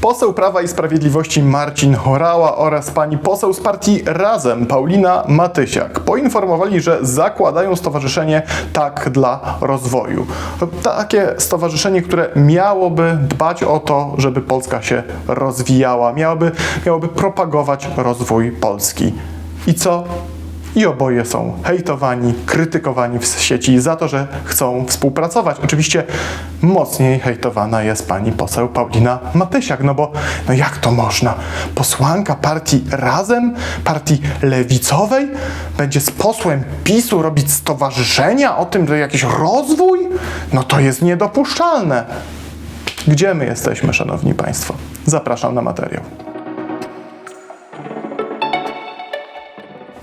poseł Prawa i Sprawiedliwości Marcin Horała oraz pani poseł z partii Razem Paulina Matysiak poinformowali, że zakładają stowarzyszenie Tak dla Rozwoju. Takie stowarzyszenie, które miałoby dbać o to, żeby Polska się rozwijała, miałoby, miałoby propagować rozwój Polski. I co? I oboje są hejtowani, krytykowani w sieci za to, że chcą współpracować. Oczywiście mocniej hejtowana jest pani poseł Paulina Matysiak, no bo no jak to można? Posłanka partii Razem, partii lewicowej, będzie z posłem PiSu robić stowarzyszenia o tym, że jakiś rozwój? No to jest niedopuszczalne. Gdzie my jesteśmy, szanowni państwo? Zapraszam na materiał.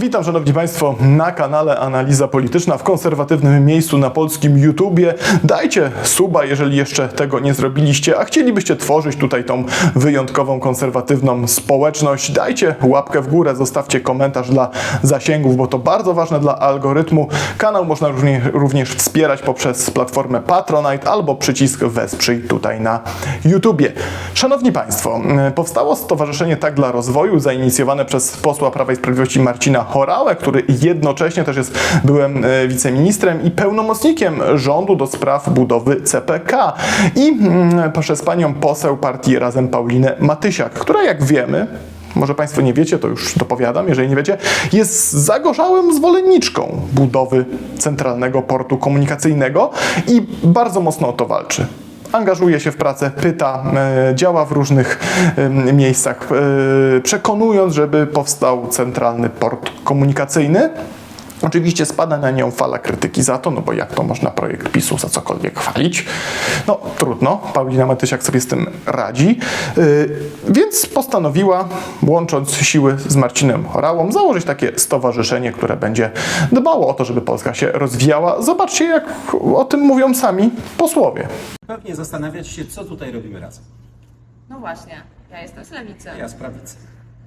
Witam Szanowni Państwo na kanale Analiza Polityczna w konserwatywnym miejscu na polskim YouTubie. Dajcie suba, jeżeli jeszcze tego nie zrobiliście, a chcielibyście tworzyć tutaj tą wyjątkową, konserwatywną społeczność. Dajcie łapkę w górę, zostawcie komentarz dla zasięgów, bo to bardzo ważne dla algorytmu. Kanał można również, wspierać poprzez platformę Patronite albo przycisk Wesprzyj tutaj na YouTubie. Szanowni Państwo, powstało Stowarzyszenie Tak dla Rozwoju, zainicjowane przez posła Prawa i Sprawiedliwości Marcina Horałę, który jednocześnie też jest byłem e, wiceministrem i pełnomocnikiem rządu do spraw budowy CPK i mm, przez panią poseł partii Razem Paulinę Matysiak, która jak wiemy, może Państwo nie wiecie, to już dopowiadam, jeżeli nie wiecie, jest zagorzałym zwolenniczką budowy centralnego portu komunikacyjnego i bardzo mocno o to walczy angażuje się w pracę, pyta, e, działa w różnych miejscach, e, przekonując, żeby powstał centralny port komunikacyjny. Oczywiście spada na nią fala krytyki za to, no bo jak to można projekt PiSu za cokolwiek chwalić? No trudno, Paulina Matysiak sobie z tym radzi, yy, więc postanowiła, łącząc siły z Marcinem Chorałą, założyć takie stowarzyszenie, które będzie dbało o to, żeby Polska się rozwijała. Zobaczcie, jak o tym mówią sami posłowie. Pewnie zastanawiać się, co tutaj robimy razem. No właśnie, ja jestem z lewicy, Ja z prawicy,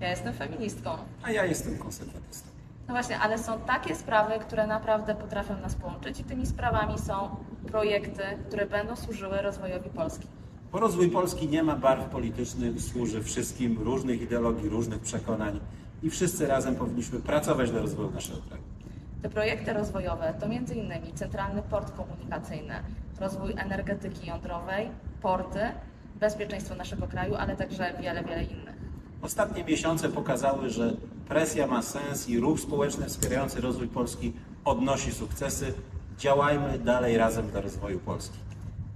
ja jestem feministką. a ja jestem konserwatystą. No właśnie, ale są takie sprawy, które naprawdę potrafią nas połączyć i tymi sprawami są projekty, które będą służyły rozwojowi Polski. Bo rozwój Polski nie ma barw politycznych, służy wszystkim, różnych ideologii, różnych przekonań i wszyscy razem powinniśmy pracować dla rozwoju naszego kraju. Te projekty rozwojowe to m.in. Centralny Port Komunikacyjny, rozwój energetyki jądrowej, porty, bezpieczeństwo naszego kraju, ale także wiele, wiele innych. Ostatnie miesiące pokazały, że presja ma sens i ruch społeczny wspierający rozwój Polski odnosi sukcesy. Działajmy dalej razem dla rozwoju Polski.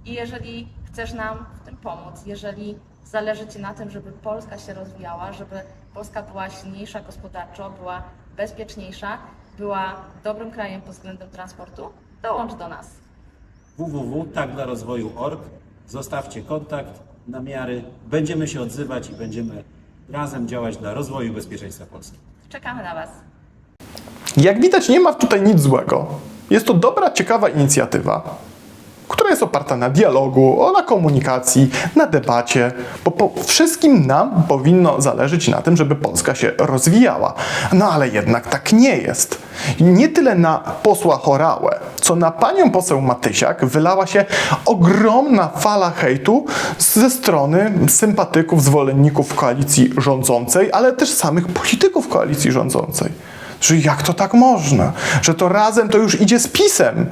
I jeżeli chcesz nam w tym pomóc, jeżeli zależy Ci na tym, żeby Polska się rozwijała, żeby Polska była silniejsza gospodarczo, była bezpieczniejsza, była dobrym krajem pod względem transportu, dołącz do nas. www.takdlarozwoju.org Zostawcie kontakt, namiary. Będziemy się odzywać i będziemy razem działać dla rozwoju i bezpieczeństwa Polski. Czekamy na Was. Jak widać, nie ma tutaj nic złego. Jest to dobra, ciekawa inicjatywa, jest oparta na dialogu, na komunikacji, na debacie, bo po wszystkim nam powinno zależeć na tym, żeby Polska się rozwijała. No ale jednak tak nie jest. Nie tyle na posła Chorałę, co na panią poseł Matysiak wylała się ogromna fala hejtu ze strony sympatyków, zwolenników koalicji rządzącej, ale też samych polityków koalicji rządzącej. Że jak to tak można? Że to razem to już idzie z pisem.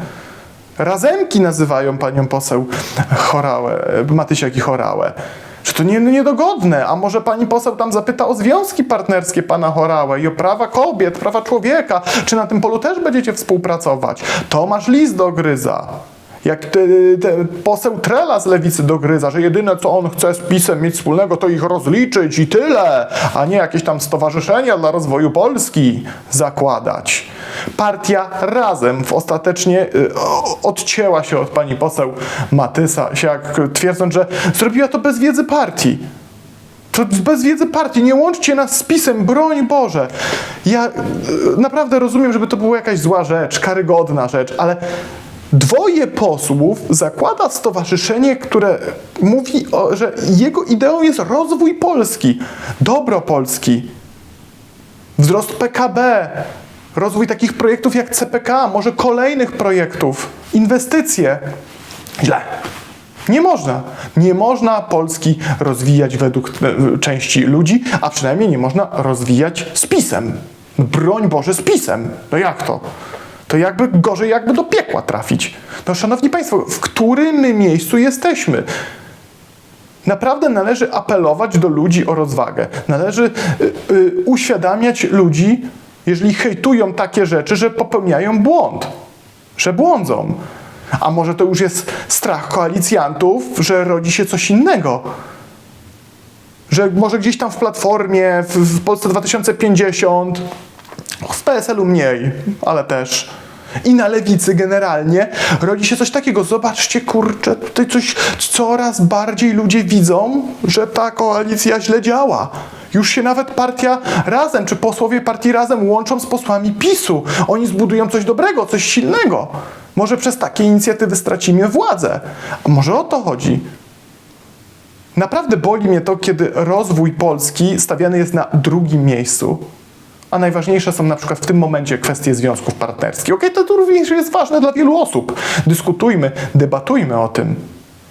Razemki nazywają panią poseł Chorałę, Matysiak i Chorałę. Że to nie, niedogodne, a może pani poseł tam zapyta o związki partnerskie pana Chorałę i o prawa kobiet, prawa człowieka, czy na tym polu też będziecie współpracować? Tomasz Lis dogryza. Jak te, te poseł Trela z lewicy dogryza, że jedyne co on chce z PiSem mieć wspólnego, to ich rozliczyć i tyle, a nie jakieś tam stowarzyszenia dla rozwoju Polski zakładać. Partia razem w ostatecznie y, odcięła się od pani poseł Matysa, jak twierdząc, że zrobiła to bez wiedzy partii. To bez wiedzy partii, nie łączcie nas z pisem, broń Boże. Ja y, naprawdę rozumiem, żeby to była jakaś zła rzecz, karygodna rzecz, ale dwoje posłów zakłada stowarzyszenie, które mówi, o, że jego ideą jest rozwój Polski, dobro Polski, wzrost PKB, rozwój takich projektów jak CPK, może kolejnych projektów, inwestycje. Źle. Nie można. Nie można Polski rozwijać według e, części ludzi, a przynajmniej nie można rozwijać z pisem. Broń Boże, z pisem. No jak to? To jakby gorzej, jakby do piekła trafić. No, szanowni Państwo, w którym miejscu jesteśmy? Naprawdę należy apelować do ludzi o rozwagę. Należy y, y, uświadamiać ludzi, jeżeli hejtują takie rzeczy, że popełniają błąd, że błądzą. A może to już jest strach koalicjantów, że rodzi się coś innego. Że może gdzieś tam w Platformie, w, w Polsce 2050, w PSL-u mniej, ale też. I na lewicy generalnie rodzi się coś takiego. Zobaczcie, kurczę, tutaj coś coraz bardziej ludzie widzą, że ta koalicja źle działa. Już się nawet partia razem, czy posłowie partii razem łączą z posłami PiSu. Oni zbudują coś dobrego, coś silnego. Może przez takie inicjatywy stracimy władzę. A może o to chodzi? Naprawdę boli mnie to, kiedy rozwój Polski stawiany jest na drugim miejscu. A najważniejsze są na przykład w tym momencie kwestie związków partnerskich. Okej, to, to również jest ważne dla wielu osób. Dyskutujmy, debatujmy o tym.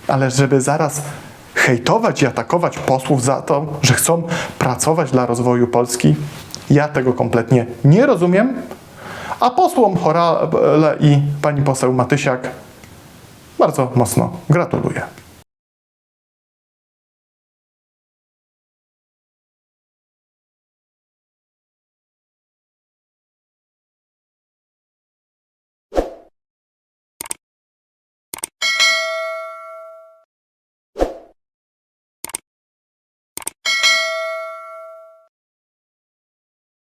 Ale żeby zaraz hejtować i atakować posłów za to, że chcą pracować dla rozwoju Polski, ja tego kompletnie nie rozumiem. A posłom Chorale i pani poseł Matysiak bardzo mocno gratuluję.